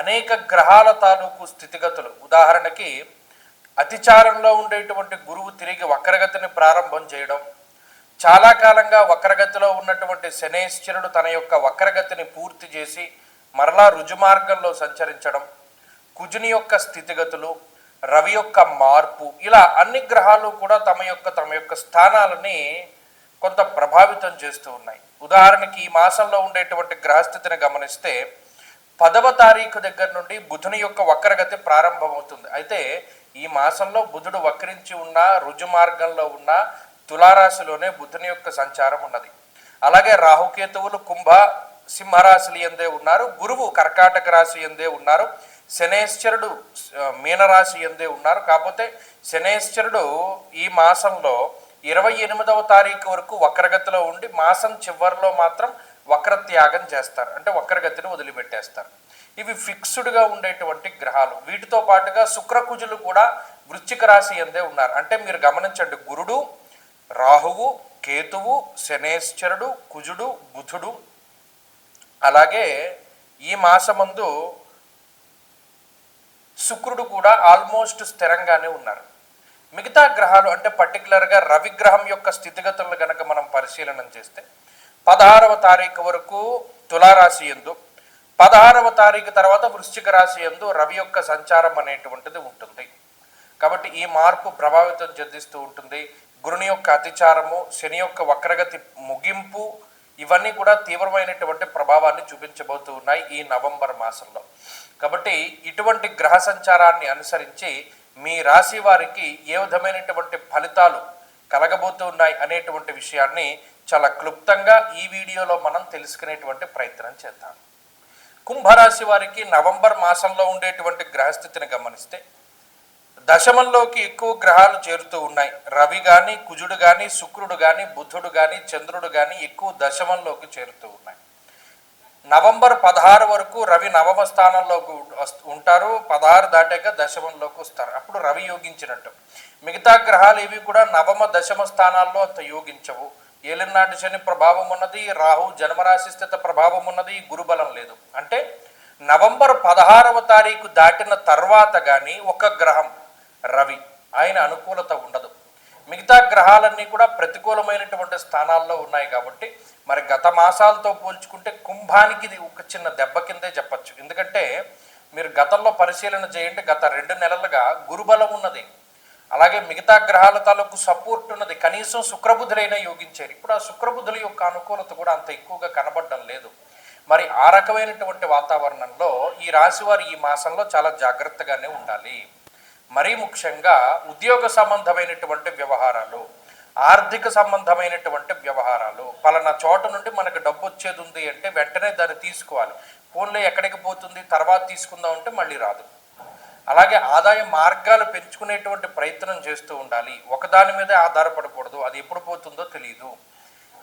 అనేక గ్రహాల తాలూకు స్థితిగతులు. ఉదాహరణకి అతిచారంలో ఉండేటువంటి గురువు తిరిగి వక్రగతిని ప్రారంభం చేయడం చాలా కాలంగా వక్రగతిలో ఉన్నటువంటి శనేశ్వరుడు తన యొక్క వక్రగతిని పూర్తి చేసి మరలా రుజుమార్గంలో సంచరించడం కుజుని యొక్క స్థితిగతులు రవి యొక్క మార్పు ఇలా అన్ని గ్రహాలు కూడా తమ యొక్క తమ యొక్క స్థానాలని కొంత ప్రభావితం చేస్తూ ఉన్నాయి. ఉదాహరణకి ఈ మాసంలో ఉండేటువంటి గ్రహస్థితిని గమనిస్తే పదవ తారీఖు దగ్గర నుండి బుధుని యొక్క వక్రగతి ప్రారంభమవుతుంది. అయితే ఈ మాసంలో బుధుడు వక్రించి ఉన్న రుజు మార్గంలో ఉన్న తులారాశిలోనే బుధుని యొక్క సంచారం ఉన్నది. అలాగే రాహుకేతువులు కుంభ సింహరాశులు ఎందే ఉన్నారు గురువు కర్కాటక రాశి ఎందే ఉన్నారు శనేశ్వరుడు మీనరాశి ఎందే ఉన్నారు. కాకపోతే శనేశ్వరుడు ఈ మాసంలో ఇరవై ఎనిమిదవ తారీఖు వరకు వక్రగతిలో ఉండి మాసం చివరిలో మాత్రం వక్రత్యాగం చేస్తారు. అంటే వక్రగతిని వదిలిపెట్టేస్తారు. ఇవి ఫిక్స్డ్గా ఉండేటువంటి గ్రహాలు. వీటితో పాటుగా శుక్రకుజులు కూడా వృశ్చిక రాశి ఎందే ఉన్నారు. అంటే మీరు గమనించండి గురుడు రాహువు కేతువు శనేశ్వరుడు కుజుడు బుధుడు అలాగే ఈ మాసమందు శుక్రుడు కూడా ఆల్మోస్ట్ స్థిరంగానే ఉన్నారు. మిగతా గ్రహాలు అంటే పర్టికులర్గా రవి గ్రహం యొక్క స్థితిగతులను కనుక మనం పరిశీలన చేస్తే పదహారవ తారీఖు వరకు తులారాశి ఎందు పదహారవ తారీఖు తర్వాత వృశ్చిక రాశి ఎందు రవి యొక్క సంచారం అనేటువంటిది ఉంటుంది. కాబట్టి ఈ మార్పు ప్రభావితం చెందిస్తూ ఉంటుంది. గురుని యొక్క అతిచారము శని యొక్క వక్రగతి ముగింపు ఇవన్నీ కూడా తీవ్రమైనటువంటి ప్రభావాన్ని చూపించబోతూ ఉన్నాయి ఈ నవంబర్ మాసంలో. కాబట్టి ఇటువంటి గ్రహ సంచారాన్ని అనుసరించి మీ రాశి వారికి ఏ విధమైనటువంటి ఫలితాలు కలగబోతున్నాయి అనేటువంటి విషయాన్ని చాలా క్లుప్తంగా ఈ వీడియోలో మనం తెలుసుకునేటువంటి ప్రయత్నం చేద్దాం. కుంభరాశి వారికి నవంబర్ మాసంలో ఉండేటువంటి గ్రహస్థితిని గమనిస్తే దశమంలోకి ఎక్కువ గ్రహాలు చేరుతూ ఉన్నాయి. రవి కానీ కుజుడు కానీ శుక్రుడు కానీ బుధుడు కానీ చంద్రుడు కానీ ఎక్కువ దశమంలోకి చేరుతూ ఉన్నాయి. నవంబర్ పదహారు వరకు రవి నవమ స్థానంలోకి ఉంటారు. పదహారు దాటాక దశమంలోకి వస్తారు. అప్పుడు రవి యోగించినట్టు. మిగతా గ్రహాలు ఏవి కూడా నవమ దశమ స్థానాల్లో అంత యోగించవు. ఏలినాటి శని ప్రభావం ఉన్నది రాహు జన్మరాశి స్థిత ప్రభావం ఉన్నది గురుబలం లేదు. అంటే నవంబర్ పదహారవ తారీఖు దాటిన తర్వాత కానీ ఒక గ్రహం రవి ఆయన అనుకూలత ఉండదు. మిగతా గ్రహాలన్నీ కూడా ప్రతికూలమైనటువంటి స్థానాల్లో ఉన్నాయి కాబట్టి మరి గత మాసాలతో పోల్చుకుంటే కుంభానికి ఇది ఒక చిన్న దెబ్బ కిందే చెప్పచ్చు. ఎందుకంటే మీరు గతంలో పరిశీలన చేయండి గత రెండు నెలలుగా గురుబలం ఉన్నది. అలాగే మిగతా గ్రహాల తాలూకు సపోర్ట్ ఉన్నది. కనీసం శుక్రబుధులైనా యోగించారు. ఇప్పుడు ఆ శుక్రబుధుల యొక్క అనుకూలత కూడా అంత ఎక్కువగా కనబడడం లేదు. మరి ఆ రకమైనటువంటి వాతావరణంలో ఈ రాశి వారు ఈ మాసంలో చాలా జాగ్రత్తగానే ఉండాలి. మరీ ముఖ్యంగా ఉద్యోగ సంబంధమైనటువంటి వ్యవహారాలు ఆర్థిక సంబంధమైనటువంటి వ్యవహారాలు పలానా చోట నుండి మనకు డబ్బు వచ్చేది ఉంది అంటే వెంటనే దాన్ని తీసుకోవాలి. ఫోన్లో ఎక్కడికి పోతుంది? తర్వాత తీసుకుందాం అంటే మళ్ళీ రాదు. అలాగే ఆదాయ మార్గాలు పెంచుకునేటువంటి ప్రయత్నం చేస్తూ ఉండాలి. ఒకదాని మీదే ఆధారపడకూడదు. అది ఎప్పుడు పోతుందో తెలియదు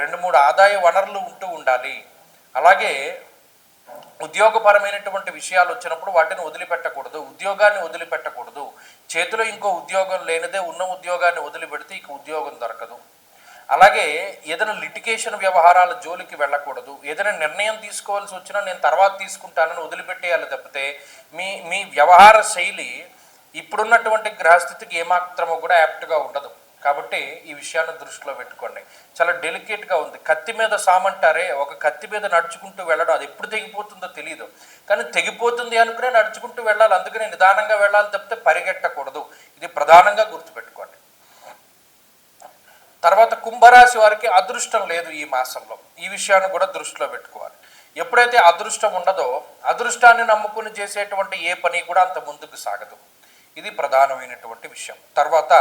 రెండు మూడు ఆదాయ వనరులు ఉంటూ ఉండాలి. అలాగే ఉద్యోగపరమైనటువంటి విషయాలు వచ్చినప్పుడు వాటిని వదిలిపెట్టకూడదు. ఉద్యోగాన్ని వదిలిపెట్టకూడదు. చేతిలో ఇంకో ఉద్యోగం లేనిదే ఉన్న ఉద్యోగాన్ని వదిలిపెడితే ఇక ఉద్యోగం దొరకదు. అలాగే ఏదైనా లిటికేషన్ వ్యవహారాల జోలికి వెళ్ళకూడదు. ఏదైనా నిర్ణయం తీసుకోవాల్సి వచ్చినా నేను తర్వాత తీసుకుంటానని వదిలిపెట్టేయాలి తప్పితే మీ మీ వ్యవహార శైలి ఇప్పుడున్నటువంటి గ్రహస్థితికి ఏమాత్రమో కూడా యాప్ట్గా ఉండదు. కాబట్టి ఈ విషయాన్ని దృష్టిలో పెట్టుకోండి. చాలా డెలికేట్గా ఉంది. కత్తి మీద సామంటారే ఒక కత్తి మీద నడుచుకుంటూ వెళ్ళడం అది ఎప్పుడు తెగిపోతుందో తెలియదు కానీ తెగిపోతుంది అనుకునే నడుచుకుంటూ వెళ్ళాలి. అందుకనే నిదానంగా వెళ్ళాలి తప్పితే పరిగెట్టకూడదు. ఇది ప్రధానంగా గుర్తుపెట్టుకోండి తర్వాత కుంభరాశి వారికి అదృష్టం లేదు ఈ మాసంలో. ఈ విషయాన్ని కూడా దృష్టిలో పెట్టుకోవాలి. ఎప్పుడైతే అదృష్టం ఉండదో అదృష్టాన్ని నమ్ముకుని చేసేటువంటి ఏ పని కూడా అంత ముందుకు సాగదు. ఇది ప్రధానమైనటువంటి విషయం. తర్వాత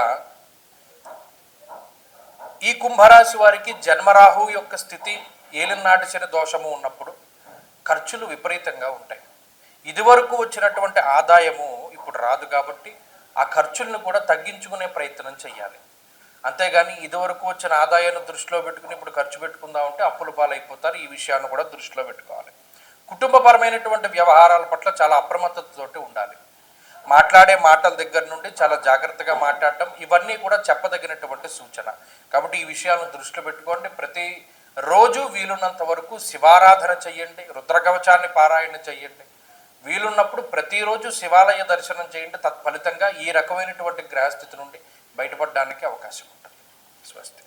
ఈ కుంభరాశి వారికి జన్మరాహు యొక్క స్థితి ఏలినాటి శని దోషము ఉన్నప్పుడు ఖర్చులు విపరీతంగా ఉంటాయి. ఇదివరకు వచ్చినటువంటి ఆదాయము ఇప్పుడు రాదు కాబట్టి ఆ ఖర్చులను కూడా తగ్గించుకునే ప్రయత్నం చేయాలి అంతేగాని ఇదివరకు వచ్చిన ఆదాయాన్ని దృష్టిలో పెట్టుకుని ఇప్పుడు ఖర్చు పెట్టుకుందాం అంటే అప్పుల పాలైపోతారు. ఈ విషయాన్ని కూడా దృష్టిలో పెట్టుకోవాలి. కుటుంబపరమైనటువంటి వ్యవహారాల పట్ల చాలా అప్రమత్తతతోటి ఉండాలి. మాట్లాడే మాటల దగ్గర నుండి చాలా జాగ్రత్తగా మాట్లాడటం ఇవన్నీ కూడా చెప్పదగినటువంటి సూచన. కాబట్టి ఈ విషయాలను దృష్టిలో పెట్టుకోండి. ప్రతి రోజు వీలున్నంత వరకు శివారాధన చెయ్యండి రుద్రకవచాన్ని పారాయణ చెయ్యండి వీలున్నప్పుడు ప్రతిరోజు శివాలయ దర్శనం చేయండి. తత్ఫలితంగా ఈ రకమైనటువంటి గ్రహస్థితి నుండి బయటపడడానికి అవకాశం ఉంటుంది. స్వస్తి.